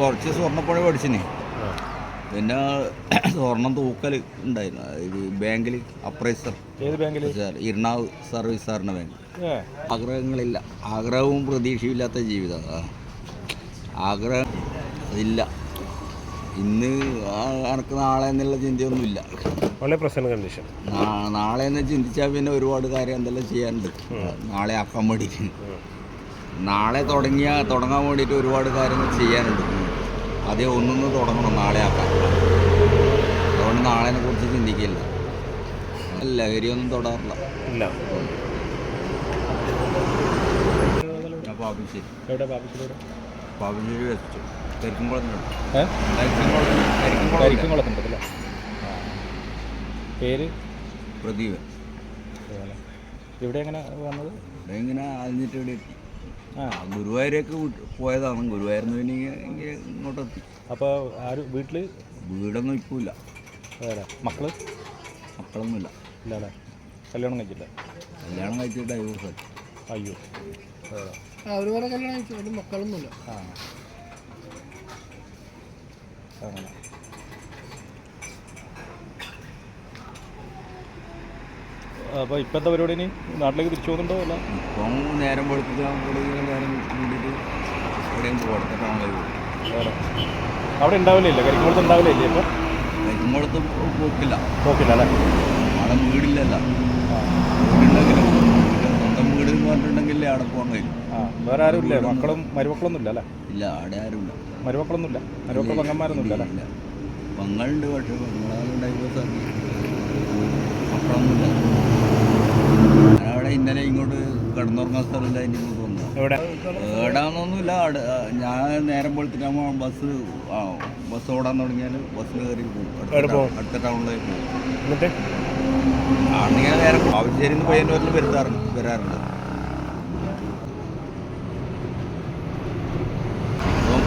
കുറച്ച് സ്വർണപ്പണി പഠിച്ചിന്. പിന്നെ സ്വർണം തൂക്കൽ ഉണ്ടായിരുന്നു. ഇത് ബാങ്കിൽ അപ്രൈസർ. ഏത് ബാങ്കിൽ ഇർണാവ് സർവീസ് സാറിന്റെ ബാങ്ക് ആഗ്രഹങ്ങളില്ല. ആഗ്രഹവും പ്രതീക്ഷയില്ലാത്ത ജീവിതം. ആഗ്രഹം ഇല്ല ഇന്ന് എനക്ക് നാളെ എന്നുള്ള ചിന്തയൊന്നുമില്ല. വളരെ പ്രസന്റ് കണ്ടീഷൻ നാളെ എന്ന് ചിന്തിച്ചാൽ പിന്നെ ഒരുപാട് കാര്യം എന്തെല്ലാം ചെയ്യാനുണ്ട്. നാളെ ആക്കാൻ വേണ്ടിയിട്ട് നാളെ തുടങ്ങിയ തുടങ്ങാൻ വേണ്ടിയിട്ട് ഒരുപാട് കാര്യങ്ങൾ ചെയ്യാനുണ്ട്. അതേ ഒന്നൊന്ന് തുടങ്ങണം നാളെ ആക്കാൻ. അതുകൊണ്ട് നാളെനെ കുറിച്ച് ചിന്തിക്കില്ല. ലഹരിയൊന്നും തൊടാറില്ല. ഇല്ല. പാപ്പിശ്ശേരി എവിടെ പാപ്പിശ്ശേരി വെച്ചു. പേര്? പ്രദീപ് ഇവിടെ എങ്ങനെ വന്നത്? ഇവിടെ ഇങ്ങനെ അതിനിട്ട് ഇവിടെ എത്തി. ആ ഗുരുവായൂരേക്ക് പോയതാണ്. ഗുരുവായൂരിൽ നിന്ന് പിന്നെ ഇങ്ങോട്ട് എത്തി അപ്പോൾ ആര് വീട്ടിൽ വീടൊന്നും ഇപ്പോൾ ഇല്ല വേറെ മക്കൾ? മക്കളൊന്നുമില്ല. ഇല്ല കല്യാണം കഴിച്ചില്ല? കല്യാണം കഴിച്ചിട്ട് ഡൈവോഴ്സ് അയ്യോ. ഒരുപാട് കല്യാണം കഴിച്ചു. മക്കളൊന്നുമില്ല. ആ. അങ്ങനെ. അപ്പോൾ ഇപ്പോഴത്തെ പരിപാടി ഇനി നാട്ടിലേക്ക് തിരിച്ചു പോകുന്നുണ്ടോ അല്ല? ഇപ്പം നേരം വെളുപ്പിക്കാൻ നേരം കൂടിയിട്ട് എവിടെയും പോകട്ടെ ടൗണിലേക്ക് പോകും അവിടെ ഉണ്ടാവില്ലേ കരിക്കുമ്പോഴത്ത് ഉണ്ടാവില്ലേ ഇപ്പോൾ കരിക്കുമ്പോഴത്ത് പോക്കില്ല. പോക്കില്ല അല്ലേ? അവിടെ വീടില്ലല്ല. വീടുണ്ടെങ്കിലും സ്വന്തം വീട് എന്ന് പറഞ്ഞിട്ടുണ്ടെങ്കിൽ അവിടെ പോകാൻ കഴിയും. ആ വേറെ ആരും ഇല്ല? മക്കളും മരുമക്കളൊന്നും ഇല്ല അല്ലേ? ഇല്ല അവിടെ ആരും ഇല്ല. മരുമക്കളൊന്നും ഇല്ല. മരുമക്കൾ പങ്കന്മാരൊന്നും ഇല്ല അല്ലേ? പങ്ങളുണ്ട് പക്ഷേ പങ്ങളാലും ഡൈവോഴ്സ് ആക്കി മക്കളൊന്നുമില്ല ഞാനവിടെ ഇന്നലെ ഇങ്ങോട്ട് കിടന്നുറങ്ങാൻ സ്ഥലമില്ല അതിന്റെ ഇങ്ങോട്ട് വന്നു എവിടെ? ഏടാന്നൊന്നുമില്ല ഞാൻ നേരം വെളുത്തിട്ടാകുമ്പോൾ ബസ് ആ ബസ് ഓടാൻ തുടങ്ങിയാൽ ബസ്സിൽ കയറി പോകും. അടുത്ത ടൗണിലേക്ക് പോകും. എന്നിട്ട്? ആണെങ്കിൽ നേരം ആവശ്യം പയ്യന്നൂരിൽ വരുത്താറുണ്ട് വരാറുണ്ട്.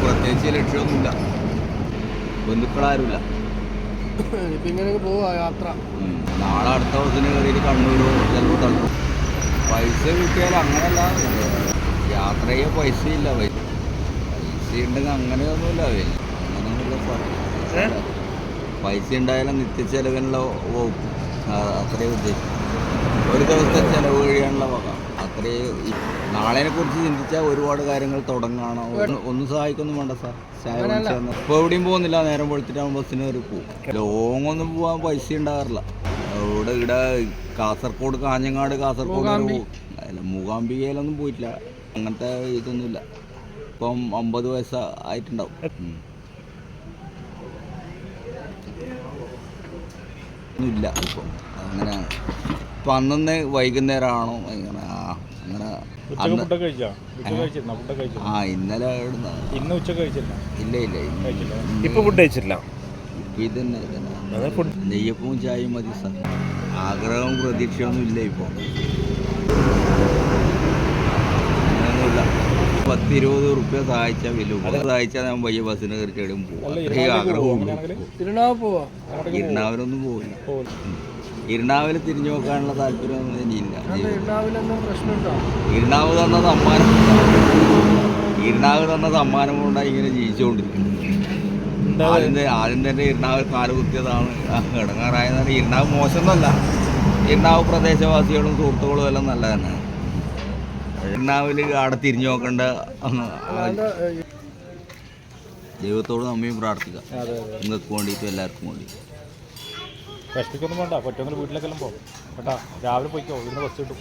പ്രത്യേകിച്ച് ലക്ഷ്യമൊന്നുമില്ല. ബന്ധുക്കളാരുമില്ല. ഇപ്പം ഇങ്ങനെ പോവാ യാത്ര. നാളെ അടുത്ത ബസ്സിന് കയറിയിട്ട് കണ്ണൂരോ ചിലപ്പോൾ തള്ളും പൈസ കിട്ടിയാൽ അങ്ങനെയല്ല യാത്ര ചെയ്യാൻ പൈസ ഇല്ല പൈസ പൈസ ഉണ്ടെങ്കിൽ അങ്ങനെയൊന്നുമില്ല അങ്ങനെയൊന്നുമില്ല പൈസ ഉണ്ടായാലും നിത്യച്ചെലവിനുള്ള വകുപ്പ്. അത്രയും ഉദ്ദേശിക്കും ഒരു ദിവസത്തെ ചെലവ് കഴിയാനുള്ള വക. അത്രയും നാളെനെ കുറിച്ച് ചിന്തിച്ചാൽ ഒരുപാട് കാര്യങ്ങൾ തുടങ്ങാണോ ഒന്നും സഹായിക്കൊന്നും വേണ്ട സാർ. ചായ ഇപ്പോൾ എവിടെയും പോകുന്നില്ല. നേരം വെളുത്തിട്ടാകുമ്പോൾ ബസ്സിന് കയറി പോകും ലോങ് ഒന്നും പോകാൻ പൈസ ഉണ്ടാകാറില്ല. ഇവിടെ ഇവിടെ കാസർഗോഡ് കാഞ്ഞങ്ങാട് കാസർഗോഡ് അല്ല മൂകാംബികയിലൊന്നും പോയിട്ടില്ല. അങ്ങനത്തെ ഇതൊന്നുമില്ല. ഇപ്പം അമ്പത് വയസ്സ് ആയിട്ടുണ്ടാവും. ഇല്ല അങ്ങനെ ഇപ്പം. അങ്ങനെ ഇപ്പം അന്നന്ന് വൈകുന്നേരമാണോ ഇങ്ങനെ ആ അങ്ങനെ ഫുഡൊക്കെ ആ ഇന്നലെ ഇന്ന് ഉച്ചയ്ക്ക് കഴിച്ചില്ല. ഇല്ല ഇല്ല ഇപ്പൊ ഫുഡ് കഴിച്ചില്ല. ഫുഡ്. നെയ്യപ്പവും ചായയും മതി സാർ ആഗ്രഹവും പ്രതീക്ഷയൊന്നും ഇല്ല ഇപ്പോൾ അങ്ങനെയൊന്നുമില്ല. പത്ത് ഇരുപത് റുപ്യ സഹായിച്ചാൽ വില സഹായിച്ചാൽ ഞാൻ വയ്യ ബസ്സിന് കയറി എവിടെയും പോകും അത്രയും ആഗ്രഹവും പോകില്ല പോകും ഇരുന്നാവിൽ തിരിഞ്ഞു നോക്കാനുള്ള താല്പര്യമൊന്നും ഇനിയില്ല ഇരുണാവ് തന്ന സമ്മാനം ഇരുണാവ് തന്ന സമ്മാനം കൊണ്ടാണ് ഇങ്ങനെ ജീവിച്ചുകൊണ്ടിരിക്കുന്നത്. ആദ്യം തന്നെ- ആദ്യം തന്നെ കുത്തിയതാണ്. കാലുകുത്തിയതാണ് ഇടങ്ങാറായതാണ്. ഇരുണാവ് മോശമൊന്നുമല്ല. ഇരുണാവ് പ്രദേശവാസികളും സുഹൃത്തുക്കളും എല്ലാം നല്ല തന്നെ ഇരുണാവിൽ അവിടെ തിരിഞ്ഞു നോക്കേണ്ട. ദൈവത്തോട് നമ്മയും പ്രാർത്ഥിക്കാം. നിങ്ങൾക്ക് വേണ്ടിയിട്ട് എല്ലാവർക്കും വേണ്ടി. വിഷമിക്കൊന്നും വേണ്ട. പറ്റുമെങ്കിൽ വീട്ടിലേക്കെല്ലാം പോകും കേട്ടാ? രാവിലെ പോയിക്കോ. ഇന്ന് ബസ് കിട്ടും.